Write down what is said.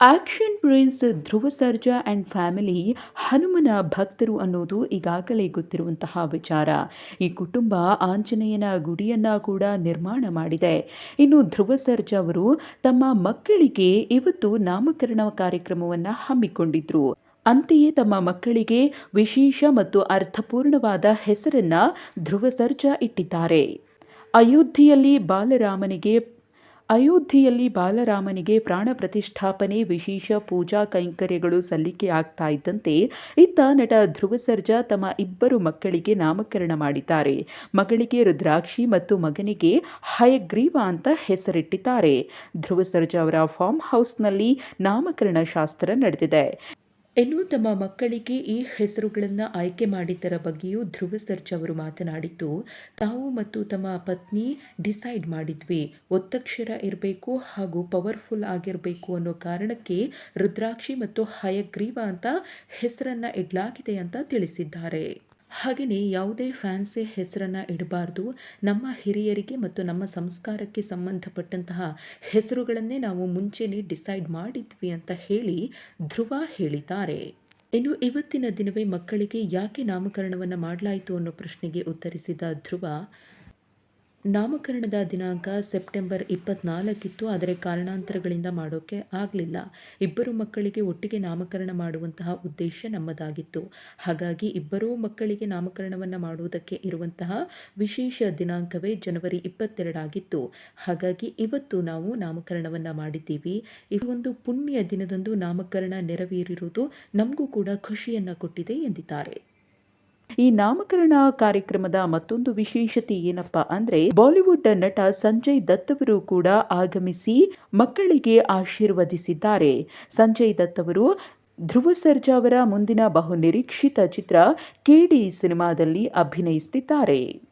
Action prince Dhruva Sarja and family ಹನುಮನ ಭಕ್ತರು ಅನ್ನೋದು ಈಗಾಗಲೇ ಗೊತ್ತಿರುವಂತಹ ವಿಚಾರ. ಈ ಕುಟುಂಬ ಆಂಜನೇಯನ ಗುಡಿಯನ್ನು ಕೂಡ ನಿರ್ಮಾಣ ಮಾಡಿದೆ. ಇನ್ನು ಧ್ರುವ ಸರ್ಜಾ ಅವರು ತಮ್ಮ ಮಕ್ಕಳಿಗೆ ಇವತ್ತು ನಾಮಕರಣ ಕಾರ್ಯಕ್ರಮವನ್ನು ಹಮ್ಮಿಕೊಂಡಿದ್ರು. ಅಂತೆಯೇ ತಮ್ಮ ಮಕ್ಕಳಿಗೆ ವಿಶೇಷ ಮತ್ತು ಅರ್ಥಪೂರ್ಣವಾದ ಹೆಸರನ್ನು ಧ್ರುವ ಸರ್ಜಾ ಇಟ್ಟಿದ್ದಾರೆ. ಅಯೋಧ್ಯೆಯಲ್ಲಿ ಬಾಲರಾಮನಿಗೆ ಅಯೋಧ್ಯೆಯಲ್ಲಿ ಬಾಲರಾಮನಿಗೆ ಪ್ರಾಣ ಪ್ರತಿಷ್ಠಾಪನೆ, ವಿಶೇಷ ಪೂಜಾ ಕೈಂಕರ್ಯಗಳು ಸಲ್ಲಿಕೆ ಆಗ್ತಾ ಇದ್ದಂತೆ ಇತ್ತ ನಟ ಧ್ರುವ ಸರ್ಜಾ ತಮ್ಮ ಇಬ್ಬರು ಮಕ್ಕಳಿಗೆ ನಾಮಕರಣ ಮಾಡಿದ್ದಾರೆ. ಮಗಳಿಗೆ ರುದ್ರಾಕ್ಷಿ ಮತ್ತು ಮಗನಿಗೆ ಹಯಗ್ರೀವ ಅಂತ ಹೆಸರಿಟ್ಟಿದ್ದಾರೆ. ಧ್ರುವ ಸರ್ಜಾ ಅವರ ಫಾರ್ಮ್ ಹೌಸ್ನಲ್ಲಿ ನಾಮಕರಣ ಶಾಸ್ತ್ರ ನಡೆದಿದೆ. ಇನ್ನು ತಮ್ಮ ಮಕ್ಕಳಿಗೆ ಈ ಹೆಸರುಗಳನ್ನು ಆಯ್ಕೆ ಮಾಡಿದ್ದರ ಬಗ್ಗೆಯೂ ಧ್ರುವ ಸರ್ಜ್ ಅವರು ಮಾತನಾಡಿದ್ದು, ತಾವು ಮತ್ತು ತಮ್ಮ ಪತ್ನಿ ಡಿಸೈಡ್ ಮಾಡಿದ್ವಿ. ಒತ್ತಕ್ಷರ ಇರಬೇಕು ಹಾಗೂ ಪವರ್ಫುಲ್ ಆಗಿರಬೇಕು ಅನ್ನೋ ಕಾರಣಕ್ಕೆ ರುದ್ರಾಕ್ಷಿ ಮತ್ತು ಹಯಗ್ರೀವ ಅಂತ ಹೆಸರನ್ನು ಇಡಲಾಗಿದೆ ಅಂತ ತಿಳಿಸಿದ್ದಾರೆ. ಹಾಗೆಯೇ ಯಾವುದೇ ಫ್ಯಾನ್ಸಿ ಹೆಸರನ್ನು ಇಡಬಾರ್ದು. ನಮ್ಮ ಹಿರಿಯರಿಗೆ ಮತ್ತು ನಮ್ಮ ಸಂಸ್ಕಾರಕ್ಕೆ ಸಂಬಂಧಪಟ್ಟಂತಹ ಹೆಸರುಗಳನ್ನೇ ನಾವು ಮುಂಚೆನೇ ಡಿಸೈಡ್ ಮಾಡಿದ್ವಿ ಅಂತ ಹೇಳಿ ಧ್ರುವ ಹೇಳಿದ್ದಾರೆ. ಇನ್ನು ಇವತ್ತಿನ ದಿನವೇ ಮಕ್ಕಳಿಗೆ ಯಾಕೆ ನಾಮಕರಣವನ್ನು ಮಾಡಲಾಯಿತು ಅನ್ನೋ ಪ್ರಶ್ನೆಗೆ ಉತ್ತರಿಸಿದ ಧ್ರುವ ನಾಮಕರಣದ ದಿನಾಂಕ ಸೆಪ್ಟೆಂಬರ್ ಇಪ್ಪತ್ನಾಲ್ಕಿತ್ತು, ಆದರೆ ಕಾರಣಾಂತರಗಳಿಂದ ಮಾಡೋಕ್ಕೆ ಆಗಲಿಲ್ಲ. ಇಬ್ಬರು ಮಕ್ಕಳಿಗೆ ಒಟ್ಟಿಗೆ ನಾಮಕರಣ ಮಾಡುವಂತಹ ಉದ್ದೇಶ ನಮ್ಮದಾಗಿತ್ತು. ಹಾಗಾಗಿ ಇಬ್ಬರೂ ಮಕ್ಕಳಿಗೆ ನಾಮಕರಣವನ್ನು ಮಾಡುವುದಕ್ಕೆ ಇರುವಂತಹ ವಿಶೇಷ ದಿನಾಂಕವೇ ಜನವರಿ ಇಪ್ಪತ್ತೆರಡಾಗಿತ್ತು. ಹಾಗಾಗಿ ಇವತ್ತು ನಾವು ನಾಮಕರಣವನ್ನು ಮಾಡಿದ್ದೀವಿ. ಈ ಒಂದು ಪುಣ್ಯ ದಿನದಂದು ನಾಮಕರಣ ನೆರವೇರಿರುವುದು ನಮಗೂ ಕೂಡ ಖುಷಿಯನ್ನು ಕೊಟ್ಟಿದೆ ಎಂದಿದ್ದಾರೆ. ಈ ನಾಮಕರಣ ಕಾರ್ಯಕ್ರಮದ ಮತ್ತೊಂದು ವಿಶೇಷತೆ ಏನಪ್ಪಾ ಅಂದ್ರೆ ಬಾಲಿವುಡ್ ನಟ ಸಂಜಯ್ ದತ್ ಅವರು ಕೂಡ ಆಗಮಿಸಿ ಮಕ್ಕಳಿಗೆ ಆಶೀರ್ವದಿಸಿದ್ದಾರೆ. ಸಂಜಯ್ ದತ್ ಅವರು ಧ್ರುವ ಸರ್ಜಾ ಅವರ ಮುಂದಿನ ಬಹುನಿರೀಕ್ಷಿತ ಚಿತ್ರ ಕೆಡಿ ಸಿನಿಮಾದಲ್ಲಿ ಅಭಿನಯಿಸುತ್ತಿದ್ದಾರೆ